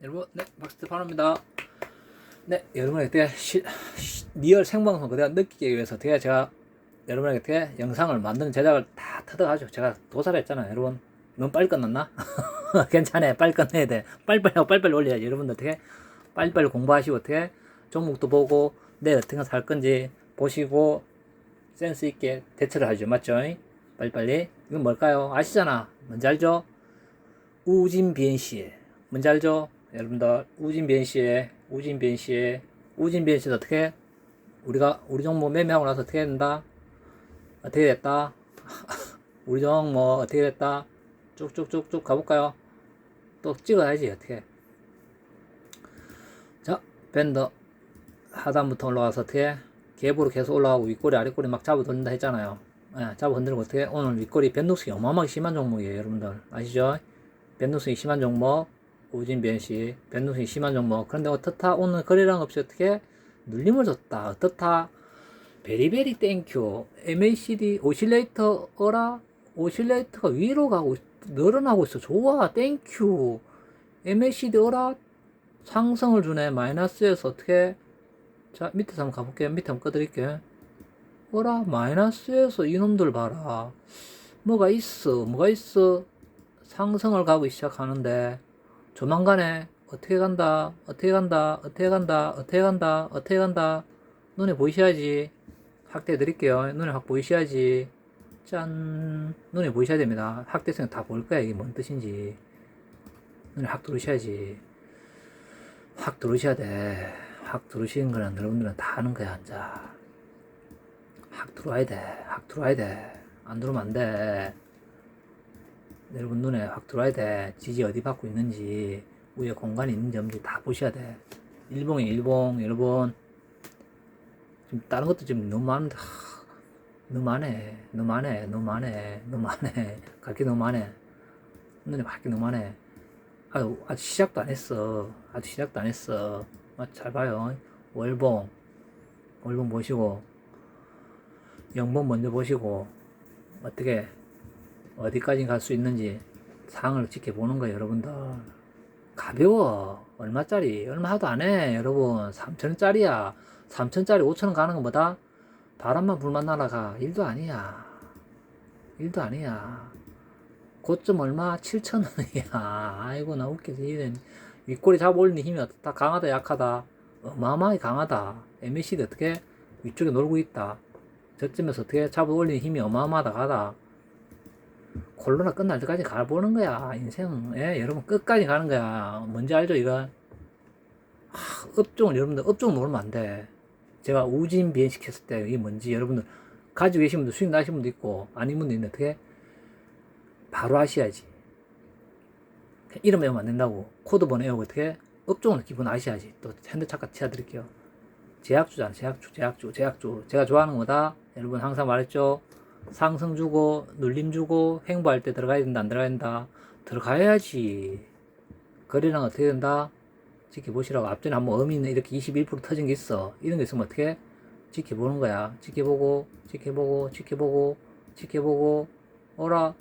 여러분, 네, 박스 반갑습니다. 네, 여러분에게 시, 시, 리얼 생방송 그대가 느끼기 위해서 어떻게 제가 여러분에게 영상을 만드는 제작을 다 터득하죠. 제가 도사를 했잖아요, 여러분. 너무 빨리 끝났나? 괜찮아요. 빨리 끝내야 돼. 빨리빨리 하고 빨리빨리 올려야지. 여러분들 어떻게 빨리빨리 공부하시고 어떻게 종목도 보고 내일 어떻게 살 건지 보시고 센스 있게 대처를 하죠. 맞죠? 빨리빨리. 이건 뭘까요? 아시잖아. 뭔지 알죠? 우진 비엔씨. 뭔지 알죠? 여러분들, 우진비엔씨의, 우진비엔씨의, 우진비엔씨는 어떻게, 우리가, 우리 종목 매매하고 나서 어떻게 된다? 어떻게 됐다? 우리 종목 어떻게 됐다? 쭉쭉쭉쭉 가볼까요? 또 찍어야지, 어떻게. 자, 밴더 하단부터 올라가서 어떻게, 갭으로 계속 올라가고 윗꼬리 아랫꼬리 막 잡아 던진다 했잖아요. 예, 잡아 흔들고 어떻게, 오늘 윗꼬리 변동성이 어마어마하게 심한 종목이에요, 여러분들. 아시죠? 변동성이 심한 종목, 우진변씨, 변동성이 심한 종목. 그런데 어떻다? 오늘 거래량 없이 어떻게 눌림을 줬다. 어떻다? 베리베리 땡큐. MACD 오실레이터 어라? 오실레이터가 위로 가고, 있- 늘어나고 있어. 좋아. 땡큐. MACD 어라? 상승을 주네. 마이너스에서 어떻게? 자, 밑에서 한번 가볼게요. 밑에 한번 꺼드릴게요. 어라? 마이너스에서 이놈들 봐라. 뭐가 있어? 뭐가 있어? 상승을 가고 시작하는데 조만간에 어떻게 간다 어떻게 간다 어떻게 간다 어떻게 간다 어떻게 간다. 눈에 보이셔야지. 확대해 드릴게요. 눈에 확 보이셔야지. 짠. 눈에 보이셔야 됩니다. 확대성 다 보일 거야. 이게 뭔 뜻인지. 눈에 확 들어오셔야지. 확 들어오셔야 돼 확 들어오시는 거는 여러분들은 다 아는 거야 앉아 확 들어와야 돼 확 들어와야 돼 안 들어오면 안 돼 여러분 눈에 확 들어와야 돼. 지지 어디 받고 있는지, 위에 공간이 있는지 없는지 다 보셔야 돼. 일봉에 일봉, 여러분. 지금 다른 것도 지금 너무 많은데, 하, 너무 많네. 너무 많네. 너무 많네. 너무 많네. 갈게 너무 많네. 눈에 밝게 너무 많네. 아유, 아직 시작도 안 했어. 아직 시작도 안 했어. 아, 잘 봐요. 월봉. 월봉 보시고, 영봉 먼저 보시고, 어떻게, 어디까지 갈 수 있는지 상을 지켜보는 거예요, 여러분들. 가벼워. 얼마짜리? 얼마 하도 안 해, 여러분. 3천원짜리야. 3천원짜리 5천원 가는 건 뭐다? 바람만 불만 날아가. 일도 아니야. 일도 아니야. 고점 얼마? 7천원이야. 아이고, 나 웃기지. 이런 윗꼬리 잡아 올리는 힘이 어떻다? 강하다, 약하다? 어마어마하게 강하다. MACD 어떻게? 위쪽에 놀고 있다. 저쯤에서 어떻게 잡아 올리는 힘이 어마어마하다, 가다. 콜로나 끝날 때까지 가보는 거야 인생은. 예, 여러분 끝까지 가는 거야. 뭔지 알죠 이거? 하, 업종을 여러분들 업종 모르면 안 돼. 제가 우진 비행 시켰을 때 이게 뭔지 여러분들 가지고 계신 분들 수익 나신 분도 있고 아닌 분도 있는데 어떻게? 바로 아셔야지. 이름 외우면 안 된다고. 코드 번호 외우고 어떻게? 업종을 기본 아셔야지. 또 핸드 잠깐 치워드릴게요. 제약주잖아 제약주 제약주 제약주. 제가 좋아하는 거다. 여러분 항상 말했죠 상승 주고 눌림 주고 횡보할 때 들어가야 된다 안 들어가야 된다. 들어가야지. 거래량 어떻게 된다? 지켜보시라고. 앞전에 한번 어미는 이렇게 21% 터진 게 있어. 이런 게 있으면 어떻게? 지켜보는 거야. 지켜보고 지켜보고 지켜보고 지켜보고. 오라?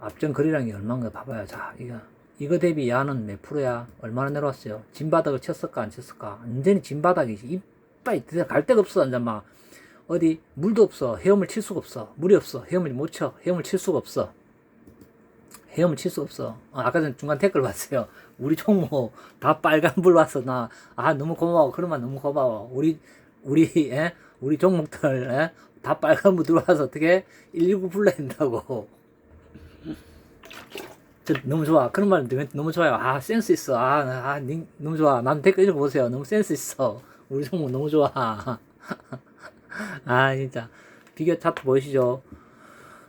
앞전 거래량이 얼마인가 봐봐요. 자 이거. 이거 대비 야는 몇 프로야? 얼마나 내려왔어요? 진바닥을 쳤을까 안 쳤을까? 완전히 진바닥이지. 이빨 갈 데가 없어 막 어디 물도 없어. 헤엄을 칠 수가 없어. 물이 없어. 헤엄을 못쳐. 헤엄을 칠 수가 없어. 헤엄을 칠 수가 없어. 어, 아까 전 중간 댓글 봤어요. 우리 종목 다 빨간불 와서 나 아 너무 고마워. 그러면 너무 고마워. 우리 우리 예? 우리 종목들 예? 다 빨간불 들어와서 어떻게 119 불러야 된다고. 저 너무 좋아. 그런 말 너무 좋아요. 아 센스 있어. 아, 아 님, 너무 좋아. 난 댓글 읽어보세요. 너무 센스 있어. 우리 종목 너무 좋아 아 진짜 비교 차트 보이시죠?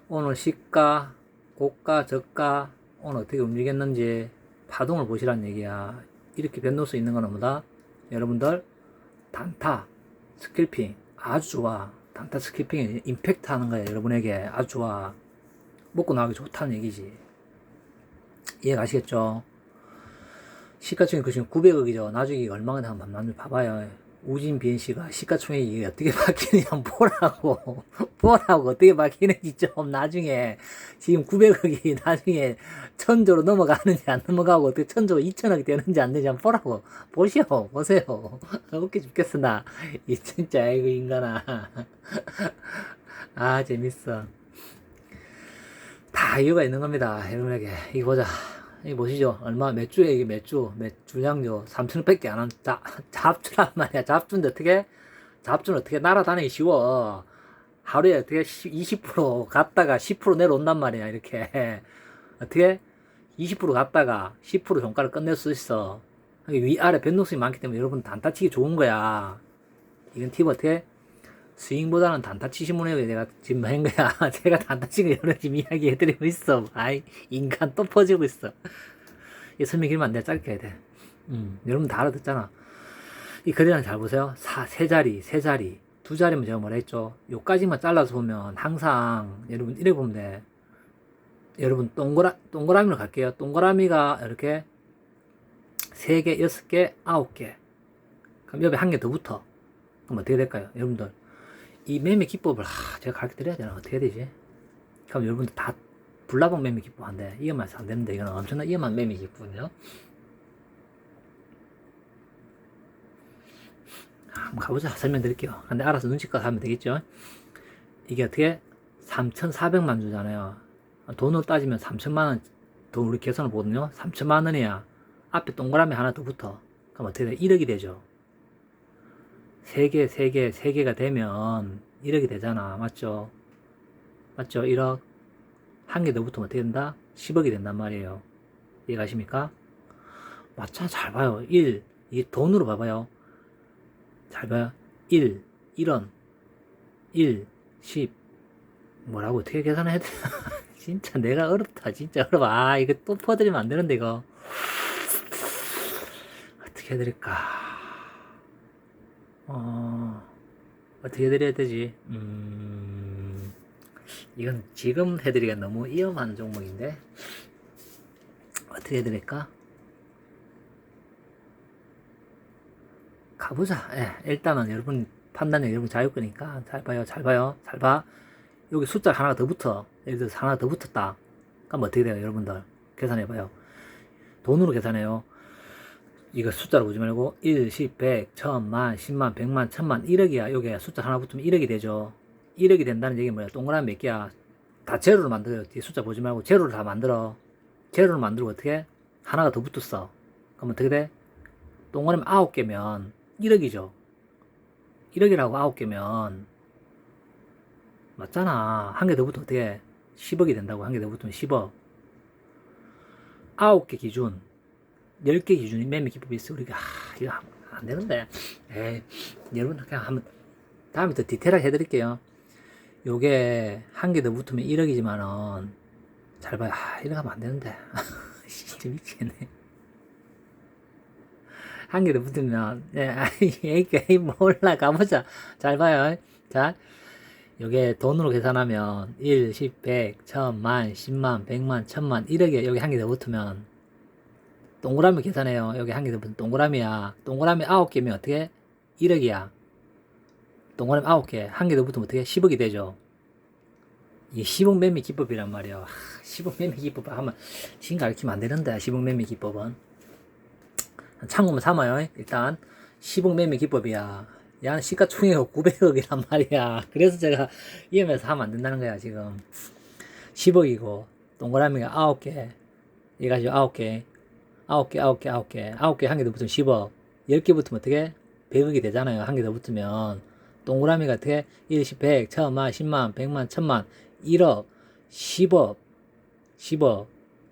오늘 시가, 고가, 저가 오늘 어떻게 움직였는지 파동을 보시란 얘기야. 이렇게 변동수 있는 거는 뭐다? 여러분들 단타, 스킬핑 아주 좋아. 단타 스킬핑이 임팩트 하는 거야 여러분에게 아주 좋아. 먹고 나가기 좋다는 얘기지. 이해 가시겠죠? 시가총액 그 지금 900억이죠. 나중에 얼마가 되면 한번 봐봐요. 우진빈 씨가 시가총액이 어떻게 바뀌느냐 보라고 보라고 어떻게 바뀌는지 좀 나중에 지금 900억이 나중에 천조로 넘어가는지 안 넘어가고 어떻게 천조 2천억이 되는지 안 되는지 한번 보라고. 보시오 보세요. 웃겨 죽겠어 나이 진짜 이거 인간아. 아 재밌어. 다 이유가 있는 겁니다 여러분에게. 이거 보자 이 보시죠. 얼마 몇 주에 이게 몇 주 몇 주량요 3천원밖에 안한 잡주란 말이야. 잡주인데 어떻게 잡주는 어떻게 날아다니기 쉬워 하루에 어떻게 20% 갔다가 10% 내려온단 말이야 이렇게. 어떻게? 20% 갔다가 10% 종가를 끝낼 수 있어. 위아래 변동성이 많기 때문에 여러분 단타 치기 좋은 거야. 이건 팁 어떻게 스윙보다는 단타 치시면 해요. 내가 지금 한 거야. 제가 단타 치고 여러 지금 이야기 해드리고 있어. 아이, 인간 또 퍼지고 있어. 이 설명 길면 안 돼. 짧게 해야 돼. 음, 여러분 다 알아듣잖아. 이 그래랑 잘 보세요. 사, 세 자리, 세 자리. 두 자리면 제가 뭐라 했죠? 요까지만 잘라서 보면 항상 여러분 이래 보면 돼. 여러분 동그라, 동그라미로 갈게요. 동그라미가 이렇게 세 개, 여섯 개, 아홉 개. 그럼 옆에 한 개 더 붙어. 그럼 어떻게 될까요? 여러분들. 이 매매 기법을 하, 제가 가르쳐 드려야 되나 어떻게 되지? 그럼 여러분들 다 불나방 매매 기법 한데 이것만 안 되는데 이거는 엄청난 위험한 매매 기법이요. 한번 가보자 설명드릴게요. 근데 알아서 눈치껏 하면 되겠죠? 이게 어떻게 3,400만 주잖아요. 돈으로 따지면 3천만 원, 돈 우리 계산을 보거든요. 3천만 원이야. 앞에 동그라미 하나 더 붙어. 그럼 어떻게 돼? 1억이 되죠. 3개, 3개, 3개가 되면 1억이 되잖아. 맞죠? 맞죠? 1억. 한 개 더 붙으면 어떻게 된다? 10억이 된단 말이에요. 이해가십니까? 맞잖아. 잘 봐요. 1. 이게 돈으로 봐봐요. 잘 봐요. 1. 1원. 1. 10. 뭐라고 어떻게 계산해야 되나? 진짜 내가 어렵다. 진짜 어려워. 아, 이거 또 퍼드리면 안 되는데, 이거. 어떻게 해드릴까? 어, 어떻게 해드려야 되지? 음, 이건 지금 해드리기가 너무 위험한 종목인데, 어떻게 해드릴까? 가보자. 예, 일단은 여러분 판단력 여러분 자유거니까 잘 봐요, 잘 봐요, 잘 봐. 여기 숫자 하나 더 붙어. 예를 들어서 하나 더 붙었다. 그럼 어떻게 돼요, 여러분들? 계산해봐요. 돈으로 계산해요. 이거 숫자로 보지 말고 1, 10, 100, 1000만, 10만, 100만, 1000만, 1억이야. 요게 숫자 하나 붙으면 1억이 되죠. 1억이 된다는 얘기 뭐야? 동그라미 몇 개야? 다 제로로 만들어요. 뒤에 숫자 보지 말고 제로를 다 만들어. 제로를 만들고 어떻게? 하나가 더 붙었어. 그럼 어떻게 돼? 동그라미 9개면 1억이죠. 1억이라고 9개면 맞잖아. 한 개 더 붙으면 어떻게? 10억이 된다고. 한 개 더 붙으면 10억. 9개 기준. 10개 기준이 매매 기법이 있어. 우리가, 아, 이거 안 되는데. 에이, 여러분, 그냥 한번, 다음에 더 디테일하게 해드릴게요. 요게 한 개 더 붙으면 1억이지만은, 잘 봐요. 아, 이렇게 하면 안 되는데. 진짜 미치겠네. 한 개 더 붙으면, 예, 아이, 에이, 몰라. 가보자. 잘 봐요. 자, 요게 돈으로 계산하면 1, 10, 100, 1000, 만, 10만, 100만, 1000만, 1억에 여기 한 개 더 붙으면 동그라미 계산해요. 여기 한 개 더 동그라미야. 동그라미 9개면 어떻게? 1억이야. 동그라미 9개. 한 개 더 붙으면 어떻게? 10억이 되죠. 이게 10억 매매 기법이란 말이야. 하, 10억 매매 기법 하면 지금 가르치면 안 되는데 10억 매매 기법은. 참고만 삼아요. 일단 10억 매매 기법이야. 야, 시가총액 900억이란 말이야. 그래서 제가 위험해서 하면 안 된다는 거야, 지금. 10억이고, 동그라미가 9개. 얘가 지금 9개. 9개, 9개, 9개. 9개 한 개 더 붙으면 10억. 10개 붙으면 어떻게? 100억이 되잖아요. 한 개 더 붙으면. 동그라미가 어떻게? 1, 10, 100, 1000만, 10만, 100만, 1000만, 1억, 10억, 10억,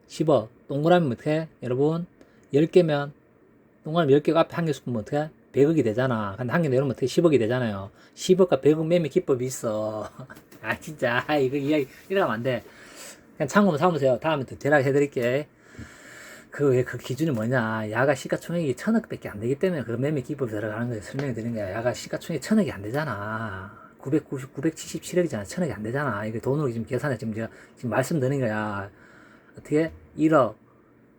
10억. 동그라미 어떻게? 여러분, 10개면, 동그라미 10개가 앞에 한개 붙으면 어떻게? 100억이 되잖아. 근데 한 개 내려면 어떻게 10억이 되잖아요. 10억과 100억 매매 기법이 있어. 아, 진짜. 아, 이거 이야기, 이러면 안 돼. 그냥 참고만 삼으세요. 다음에 더 대략 해드릴게. 그, 왜그 기준이 뭐냐. 야가 시가총액이 천억밖에 안 되기 때문에 그 매매 기법이 들어가는 거에 설명해 드리는 거야. 야가 시가총액 천억이 안 되잖아. 990, 977억이잖아. 천억이 안 되잖아. 이거 돈으로 지금 계산해. 지금 제가 지금 말씀드린 거야. 어떻게? 1억,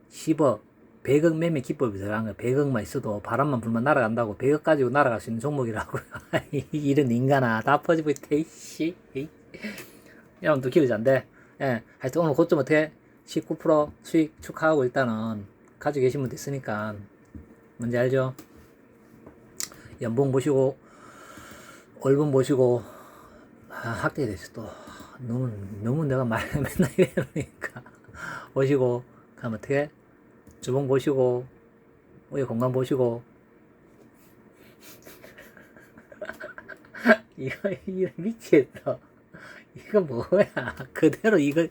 10억, 100억 매매 기법이 들어간 거야. 100억만 있어도 바람만 불면 날아간다고 100억 가지고 날아갈 수 있는 종목이라고요. 이런 인간아 다 퍼지고 있대. 이씨. 여러분도 기르지 안 돼. 예. 하여튼 오늘 고점 어떻게 19% 수익 축하하고 일단은 가지고 계신 분도 있으니까 뭔지 알죠? 연봉 보시고 월급 보시고 아, 대해서 또. 너무 너무 내가 말 맨날 이러니까. 보시고 그럼 어떻게? 주봉 보시고 위에 공간 보시고. 이거 이거 미치겠어 이거 뭐야? 그대로 이거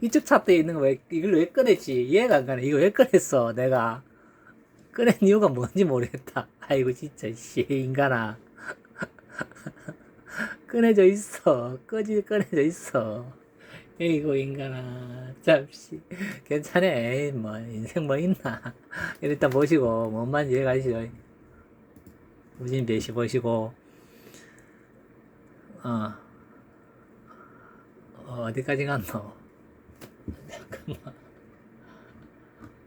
이쪽 차트에 있는 거 왜 이걸 왜 꺼냈지? 이해가 안 가네. 이거 왜 꺼냈어 내가? 꺼낸 이유가 뭔지 모르겠다. 아이고 진짜 씨 인간아. 꺼내져 있어. 꺼지 꺼내져 있어. 에이고 인간아. 잠시. 괜찮아. 에이 뭐 인생 뭐 있나? 일단 보시고 뭔 말인지 이해가시죠? 우진 배시 보시고. 어, 어 어디까지 갔노? 잠깐만.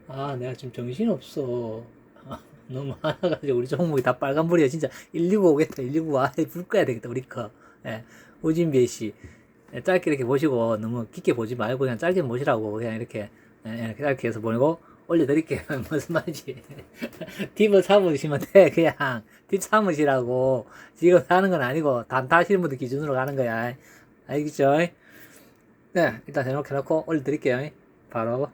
아 내가 지금 정신없어. 아, 너무 많아가지고 우리 종목이 다 빨간불이야. 진짜 119 오겠다. 119 아예 불 꺼야 되겠다 우리 거. 예, 우진배 씨. 예, 짧게 이렇게 보시고 너무 깊게 보지 말고 그냥 짧게 보시라고 그냥 이렇게 예, 이렇게 짧게 해서 보내고 올려드릴게요. 무슨 말인지. 팁을 삼으시면 돼 그냥. 팁 삼으시라고. 지금 하는 건 아니고 단타 하시는 분들 기준으로 가는 거야. 알겠죠? 네 일단 해놓고 해놓고 올려드릴게요. 바로